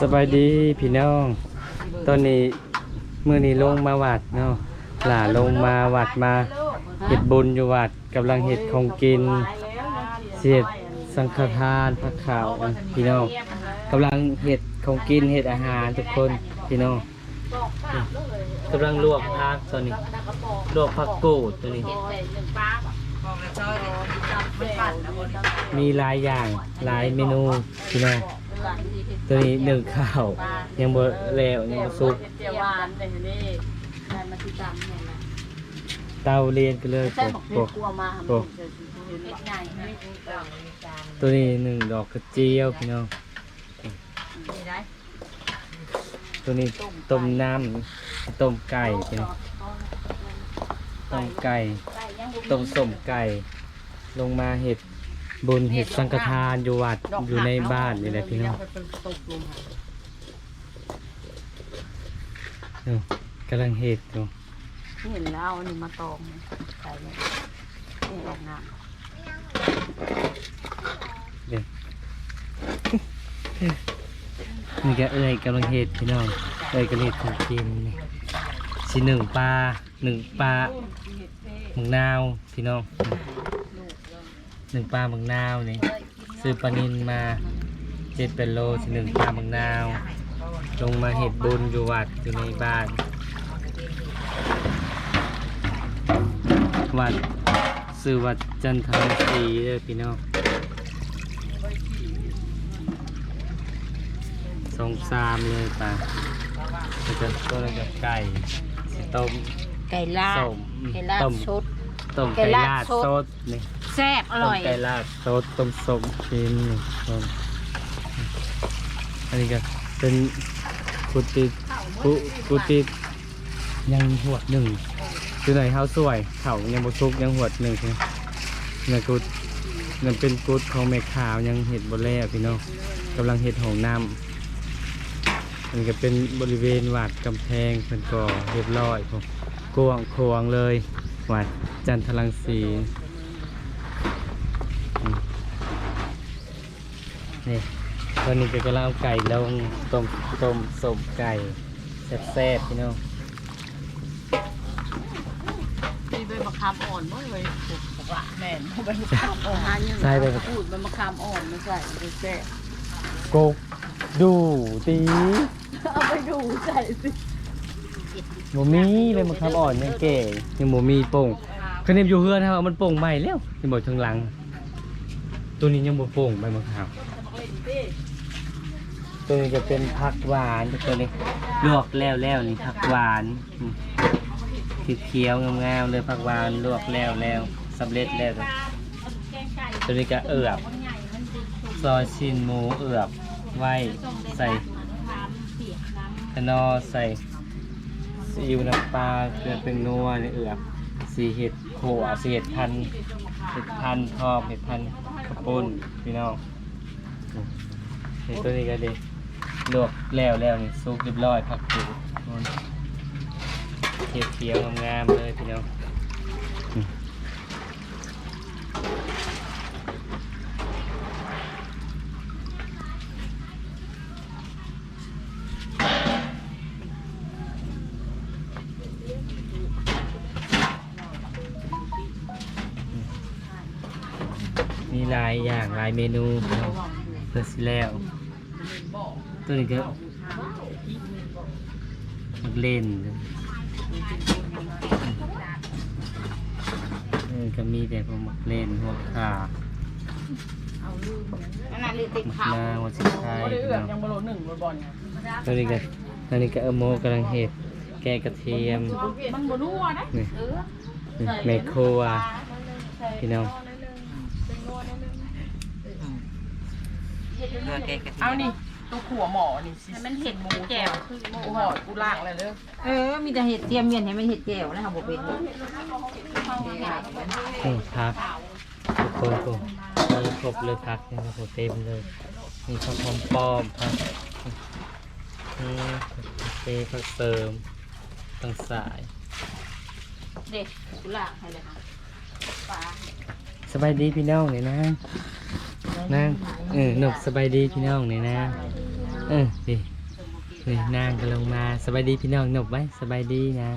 สบายดีพี่น้อง ตอนนี้มื้อนี้ลงมาวัดเนาะหล่าลงมาวัดมาเฮ็ดบุญอยู่วัดกำลังเฮ็ดของกินเสียดสังฆทานพระขาวพี่น้องกำลังเฮ็ดของกินเฮ็ดอาหารทุกคนพี่น้องกำลังลวกผักตอนนี้ลวกผักกูดตัวนี้ มีหลายอย่างหลายเมนูพี่น้อง ตัวนี้หนึ่งข้าว ยังบ่แล้วยังบ่สุก เจียวหวานเลยนี่ได้มาที่จำเนี่ยนะเตาเรียนกันเลยใช่โอ้บอกโหเด็กกลัวมาโอ้เห็ดใหญ่ไม่ตัวนี้หนึ่งดอกกระเจียวพี่น้องได้ตัวนี้ต้มน้ำต้มไก่พี่น้องต้มไก่ ต้มส้มไก่ ลงมาเห็ด บุญเห็ดสังฆทานอยู่วัดอยู่ในบ้านนี่แหละพี่น้องเออกำลังเห็ดอยู่เห็นแล้วอันนี้มาตองใส่เนี่ยนี่ออกน้เดี๋ยวนี่ก็เอ้ยกำลังเห็ดพี่น้องเอ้ยกำลังเห็ดของกินนี่สิหนึ่งปลาหนึ่งปลาหมึงนาวพี่น้อง หนึ่งปลาหมึงนาวนี่ซื้อปลานินมาเจ็ดเป็นโลสิหนึ่งปลาหมึงนาว ลงมาเห็ดบุญอยู่วัดอยู่ในบ้าน วัดซื้อวัดจันทรังสีเด้อพี่น้องสองสามเลยป่ะแล้วก็ตัวแล้วก็ไก่สิต้มำไก่ลาดส้มไก่ลาดต้มสดต้มไก่ไก่ลาลาดดสดสดนี่ แซ่บอต้ร่มอย ไก่ลาดสดต้มสมกินนี่ต้มอันนี้ก็เป็นกุฏิกุกุฏิยังหวดหนึ่งคือไหนเขาสวยเขายังบุซุกยังหวดหนึ่งคือเนี่ยกุดนั่นเป็นกุดของแม่ขาวยังเห็ดบนแล่พี่น้องกำลังเห็ดหองน้ำมันก็เป็นบริเวณวัดกำแพงเป็นก่อเรียบร้อยผมกวางควงเลยวัดจันทรังสีอืม นี่ตอนนี้ก็กำลังเอาไก่ลงต้มต้มสมไก่แซ่บๆพี่น้องมีใบมะขามอ่อนมั้งเลยปกละแม่นใบมะขามอ่อนใส่ไปกับพูดใบมะขามอ่อนมาใส่ไปแซ่บโกกดูตีเอาไปดูใส่สิหมูมีเลยมันคำอ่อนยังเก๋ยังหมูมีโป่งคะแนนอยู่เฮือนครับมันโป่งใหม่แล้วยังบอกทางหลัง ตัวนี้ยังบ่โป่งใบมะขาม ตัวนี้จะเป็นผักหวานตัวนี้ลวกแล้วแล้วนี่ผักหวานอืมเขียวๆงามๆเลยผักหวานลวกแล้วแล้วสำเร็จแล้วตัวนี้ก็เอือบซอยชิ้นหมูเอือบไว้ใส่ขนอใส่ซีอิ๊วน้ำปลาเกลือเป็นนัวนี่เอือบสีเห็ดโขวสีเห็ดพันเห็ดพันทอบเห็ดพันธุ์กระปุ้นพี่น้อง นี่ตัวนี้ก็ดีลวกแล้วแล้วนี่ซุกเรียบร้อยผักกูดเขียวเขียวๆงามๆเลยพี่น้องมีหลายอย่างหลายเมนูพี่น้อง พื่อสิแล้ว ตัวนี้ก็มักเล่นเออก็มีแต่พวกมักเล่นพวกขานั่นน่ะเลยติดมักขาวนาวัชิไทยพี่น้องยังบโลหนึ่งบอลไงตัวนี้ก็ตัวนี้ก็เออโมกำลังเห็ดแกงกระเทียม มันบนัวนะนี่นี่แม่ครัวพี่น้อง เอานี่ตัวขัวหมอนี่มันเห็ดหมูแจ่วคือหมูหอดกูล่างเลยเด้อเออ มีแต่เห็ดเทียมเมียนให้มันเห็ดแก้วนะคะบ่เป็นนี่พักทุกคนกูมันครบเลยพักนี่โหเต็มเลย มีข้าวหอมป้อมพักนี่เปพักเติมตั้งสาย เด็กกูล่างให้เลยค่ะปลาสบายดีพี่น้องเนี่ยนะ นั่งเออหนกสบายดีพี่น้องเนี่ยนะสเออดินี่นางก็ลงมาสบายดีพี่น้องหนบไว้สบายดีนะ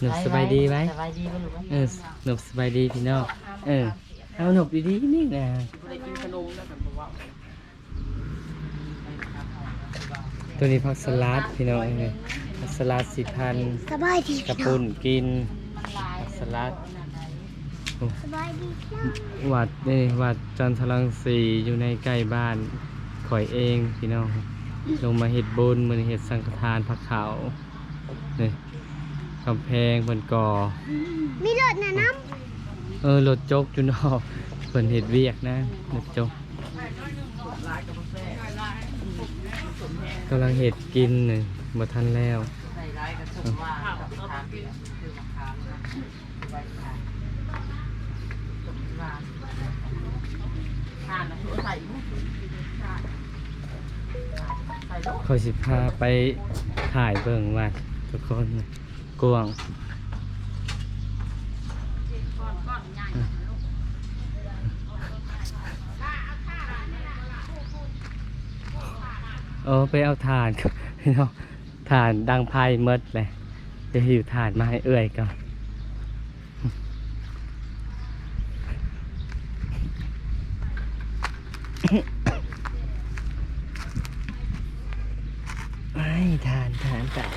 หนบสบายดีไว้สบายดีบ่ลูกเออหนบสบายดีพี่น้องเออเอาหนบดีๆนี่นะได้กินขนมแล้วแบบว่าตัวนี้ผักสลัดพี่น้องเอ้ยผักสลัดสิพันสบายดีกระปุนกินผักสลัด สบายดีวัดนี่วัดจันทรังสีอยู่ในใกล้บ้านข่อยเองพี่น้องลงมาเห็ดบุญมือนี้เห็ดสังฆทานพระเขาวนี่กำแพงบนก่อ มีรถนะน้เออรถจกจุนอกเปิ่นเห็ดเวียกนะรถจกกำลังเห็ดกินนี่บ่ทันแล้วใเขาสิพาไปถ่ายเบิ่งวัดทุกคนกวางเออไปเอาถ่านครับพี่น้องถ่านดังไพ่เมดเลยเดี๋ยวหิวถ่านมาให้เอื่อยก่อน ไอ้ ทานทานทาน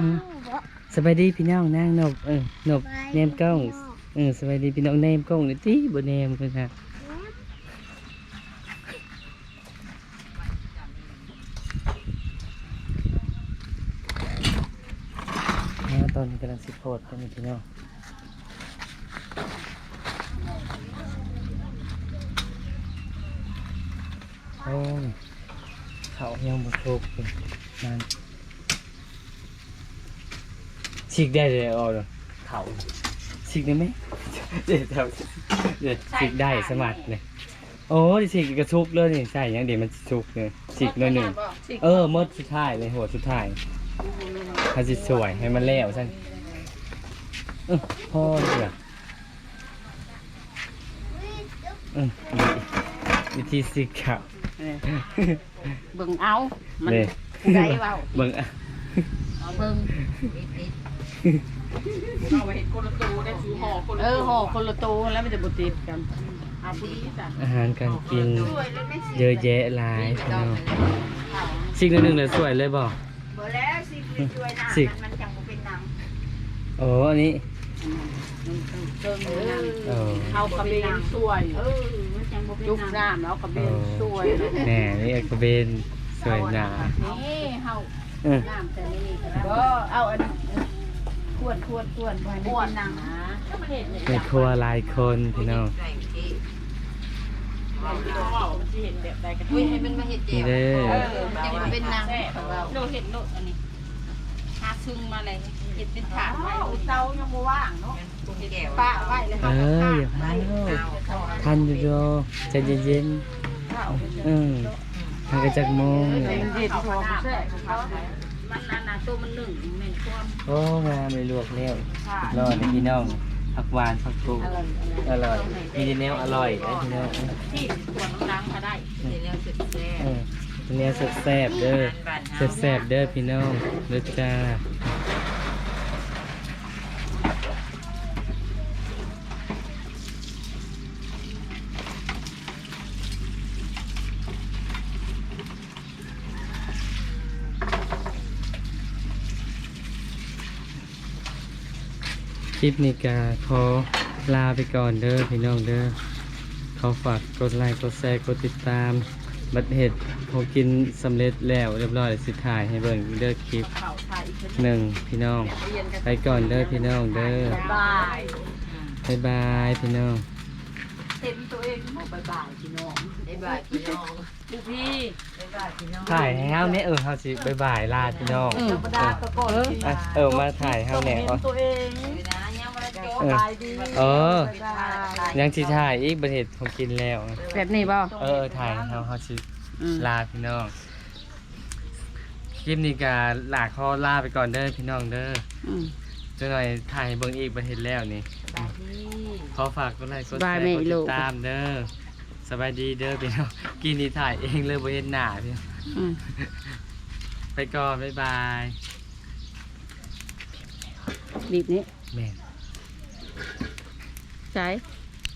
อืมสบายดีพี่น้องนั่งนบเออนบเนมกล้องเออสบายดีพี่น้องเนมกล้องเลยที่บนเนมกันค่ะ อ่า ตอนนี้กำลังสิโพดกันอยู่พี่น้องโอ้ยเขายังบุกๆเป็นนั่นฉีกได้เลยอ๋อเขาฉีกได้ไหมเดี๋ยวเดี๋ยวเดี๋ยวฉีกได้สมัครเลยโอ้ยฉีกกระชุกเลยนี่ใช่ยังเดี๋ยวมันชุกเลยฉีกหน่อยหนึ่งเออหมดสุดท้ายเลยหัวสุดท้ายถ้าสิสวยให้มันแล้วสั่น เออพ่อเดือเออวิธีสิครับเบิ่งเอา มันเลยผู้ใดเว้าเบิ่งอะเอาเบิ่งเอาไปเห็นคนละตูได้ซื้อห่อคนละเออห่อคนละตูแล้วมันจะบ่ติดกันเอาผู้นี้จ้ะอาหารการกิน เยอะแยะหลายพี่น้องสิ่งหนึ่งเลยสวยเลยบอกบ่แล้วสิคือช่วยน้ำสิมันมันจังบ่เป็นน้โอ้อันนี้ เติมเงินเออเอากระเบนสวยำเออมันจังบ่เป็นยุกน้ำน้ำแล้วกระเบนสวยแน่นี่กระเบนสวยหนานี่เฮาเออน้ำแต่นี่ก็เอาอันขวดขวดขวดขวดขวดน้ำก็มันเห็นเนี่ยในครัวหลายคนพี่น้องอุ้ยให้มันมาเห็ดเจีนี่ยวเด้อจะมาเป็นนางโลเห็ดโลอันนี้หาซึ่งมาเลยเห็ดเป็นถาดไว้เตายังบ่ว่างเนาะแก้วปะไว้เลยเอออย่าพลาดทันอยู่โดใจเย็นๆเอืมทางกระจักโมงมันเห็ดพอแซ่มันอันน่ะตัวมันหนึ่งแม่นความโอ้งามเลยลวกแล้วรอดพี่น้องผักหวานผักกูอร่อยมีแต่แนวอร่อยนะพี่น้องที่ส่วนน้ำก็ได้ดีแล้วเสร็จแซ่ เออเป็นแนวแซ่บๆเด้อแซ่บๆเด้อพี่น้องเด้อจ้าคลิปนี้ก็ขอลาไปก่อนเด้อพี่น้องเด้อเขาฝากกดไลค์กดแชร์กดติดตาม บัดเห็ดผมกินสำเร็จแล้วเรียบร้อยสิถ่ายให้เบิ่งเด้อคลิปข้าวไทยอีกหนึ่งพี่น้องเรียนกันไปก่อนเด้อพี่น้องเด้อบายบ๊ายบายพี่น้องเห็นตัวเองบอกบายบายพี่น้องได้บ่ายพี่น้องลูกพี่ได้บ่ายพี่น้องถ่ายให้เฮาเนี่ยเออเฮาสิบ๊ายบายลาพี่น้องธรรมดาก็ก่อนอะเออมาถ่ายให้เฮาแหน่เห็นก่อนตัวเอง อยู่นะยังมาจอบายดีเออบ๊ายบายยังสิถ่ายอีกประเทศผมกินแล้ว แบบนี้บ่เออถ่ายเฮาเฮาสิอืมลาพี่น้อง คลิปนี้ก็ลาขอลาไปก่อนเด้อพี่น้องเด้ออืมจังหน่อยถ่ายให้เบิ่งอีกประเทศแล้วนี่บายดีขอฝากกดไลค์กดสแชบายร์ไหมกดลูติกดตามเด้อสบายดีเด้อพี่น้อง กินนี่ถ่ายเองเลยบ่เห็นหน้าพี่น้องอืม ไปก่อนบ๊ายบาย บีบนี้ แม่น ใช่